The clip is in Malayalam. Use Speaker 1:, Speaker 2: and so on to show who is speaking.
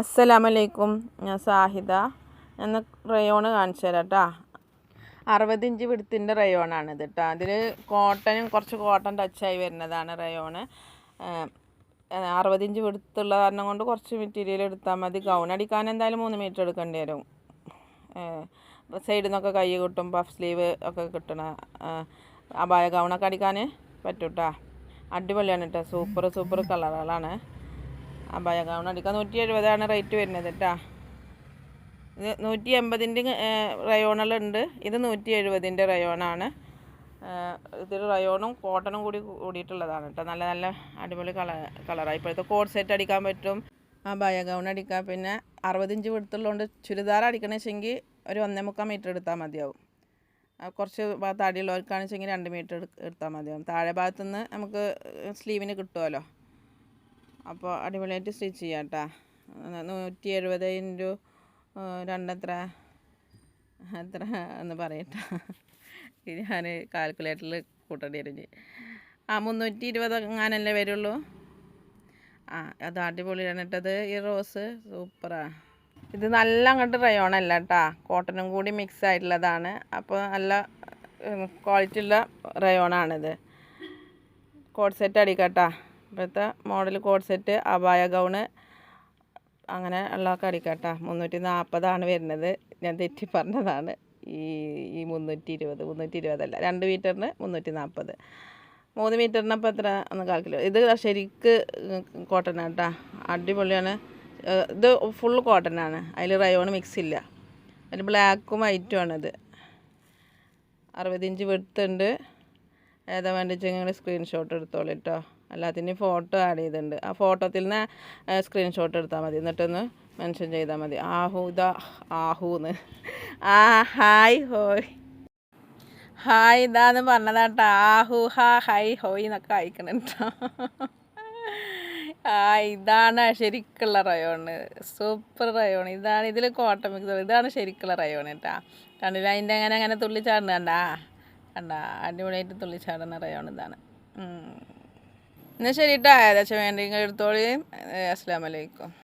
Speaker 1: അസ്സലാമലൈക്കും. ഞാൻ സാഹിദ. എന്ന റയോണ് കാണിച്ചു തരാം കേട്ടോ അറുപതിഞ്ച് വിടുത്തിന്റെ റയോണാണിത് കേട്ടോ അതിൽ കോട്ടനും കുറച്ച് കോട്ടൺ ടച്ചായി വരുന്നതാണ് റയോണ്. അറുപതിഞ്ച് വിടുത്തുള്ള കാരണം കൊണ്ട് കുറച്ച് മെറ്റീരിയൽ എടുത്താൽ മതി. ഗൗൺ അടിക്കാൻ എന്തായാലും മൂന്ന് മീറ്റർ എടുക്കേണ്ടി വരും. സൈഡിൽ നിന്നൊക്കെ കൈ കിട്ടും പഫ് സ്ലീവ് ഒക്കെ കിട്ടണ അപായ ഗൗണൊക്കെ അടിക്കാൻ പറ്റും കേട്ടോ അടിപൊളിയാണ് കേട്ടോ സൂപ്പർ സൂപ്പർ കളറുകളാണ് ഗൗൺ അടിക്കാൻ നൂറ്റി എഴുപതാണ് റേറ്റ് വരുന്നത് കേട്ടോ ഇത് നൂറ്റി എൺപതിന്റെ റയോണലുണ്ട്. ഇത് നൂറ്റി എഴുപതിന്റെ റയോണാണ് ഇതൊരു റയോണും കോട്ടണും കൂടി കൂടിയിട്ടുള്ളതാണ് കേട്ടോ നല്ല നല്ല അടിപൊളി കളർ കളറാണ് ഇപ്പോഴത്തെ കോഡ് സെറ്റ് അടിക്കാൻ പറ്റും. ആ ബയ ഗൗൺ അടിക്കാം. പിന്നെ അറുപതിഞ്ച് വിടുത്തുള്ളതുകൊണ്ട് ചുരിദാർ അടിക്കണമെങ്കിൽ ഒരു ഒന്നേ മുക്കാൽ മീറ്റർ എടുത്താൽ മതിയാവും. കുറച്ച് ഭാഗത്ത് അടിയുള്ളവർക്കാണെന്ന് വെച്ചെങ്കിൽ രണ്ട് മീറ്റർ എടുത്താൽ മതിയാവും. താഴെ ഭാഗത്തുനിന്ന് നമുക്ക് സ്ലീവിന് കിട്ടുമല്ലോ അപ്പോൾ അടിപൊളിയായിട്ട് സ്റ്റിച്ച് ചെയ്യാം കേട്ടോ നൂറ്റി എഴുപത് ഇന്റു രണ്ടത്ര എത്ര എന്ന് പറയട്ടെ. ഞാൻ കാൽക്കുലേറ്ററിൽ കൂട്ടേണ്ടി വരും ആ മുന്നൂറ്റി ഇരുപത് അങ്ങനല്ലേ വരുള്ളൂ? ആ അത് അടിപൊളിയാണ് കേട്ടത് ഈ റോസ് സൂപ്പറാണ് ഇത് നല്ല അങ്ങോട്ട് റയോണല്ല കേട്ടോ. കോട്ടനും കൂടി മിക്സ് ആയിട്ടുള്ളതാണ്. അപ്പോൾ നല്ല ക്വാളിറ്റി ഉള്ള റയോണാണിത് കോഡ് സെറ്റ് അടിക്കട്ടാ ഇപ്പോഴത്തെ മോഡൽ കോഡ് സെറ്റ് അബായ ഗൗണ് അങ്ങനെ ഉള്ളതൊക്കെ അടിക്കട്ടാ മുന്നൂറ്റി നാൽപ്പതാണ് വരുന്നത്. ഞാൻ തെറ്റി പറഞ്ഞതാണ്. ഈ ഈ മുന്നൂറ്റി ഇരുപത് മുന്നൂറ്റി ഇരുപതല്ല രണ്ട് മീറ്ററിന് മുന്നൂറ്റി നാൽപ്പത് മൂന്ന് മീറ്ററിന് അപ്പോൾ എത്ര ഒന്ന് കാൽക്കിലോ ഇത് ശരിക്ക് കോട്ടൺ കേട്ടോ അടിപൊളിയാണ്. ഇത് ഫുൾ കോട്ടൺ ആണ്. അതിൽ റയോൺ മിക്സ് ഇല്ല. അതിൽ ബ്ലാക്കും വൈറ്റും ആണിത്. അറുപതിഞ്ച് വെടുത്തുണ്ട് ഏതാ വേണ്ടിച്ചെങ്കിൽ സ്ക്രീൻഷോട്ട് എടുത്തോളൂ കേട്ടോ എല്ലാത്തിന്റെയും ഫോട്ടോ ആഡ് ചെയ്തിട്ടുണ്ട്. ആ ഫോട്ടോത്തിൽ നിന്ന് സ്ക്രീൻഷോട്ട് എടുത്താൽ മതി. എന്നിട്ടൊന്ന് മെൻഷൻ ചെയ്താൽ മതി. ആഹു ആഹൂന്ന്. ആ ഹായ് ഹോയ്. ഹായ് ഇതാന്ന് പറഞ്ഞതാട്ടോ. ആഹു ഹാ ഹൈ ഹോയ് എന്നൊക്കെ അയക്കണട്ടോ. ആ ഇതാണ് ശരിക്കുള്ള റയോണ്. സൂപ്പർ റയോൺ ഇതാണ് ഇതിൽ കോട്ട മിക്സ് ഇതാണ് ശരിക്കുള്ള റയോൺ കേട്ടാ കണ്ടില്ല? അതിന്റെ അങ്ങനെ അങ്ങനെ തുള്ളിച്ചാടുന്ന കണ്ടാ? കണ്ടാ? അടിപൊളിയായിട്ട് തുള്ളിച്ചാടുന്ന റയോൺ ഇതാണ്. എന്നാൽ ശരി കേട്ടോ ഏകദേശം വേണ്ടെങ്കിൽ എടുത്തോളിയും അസ്സാം വലൈക്കും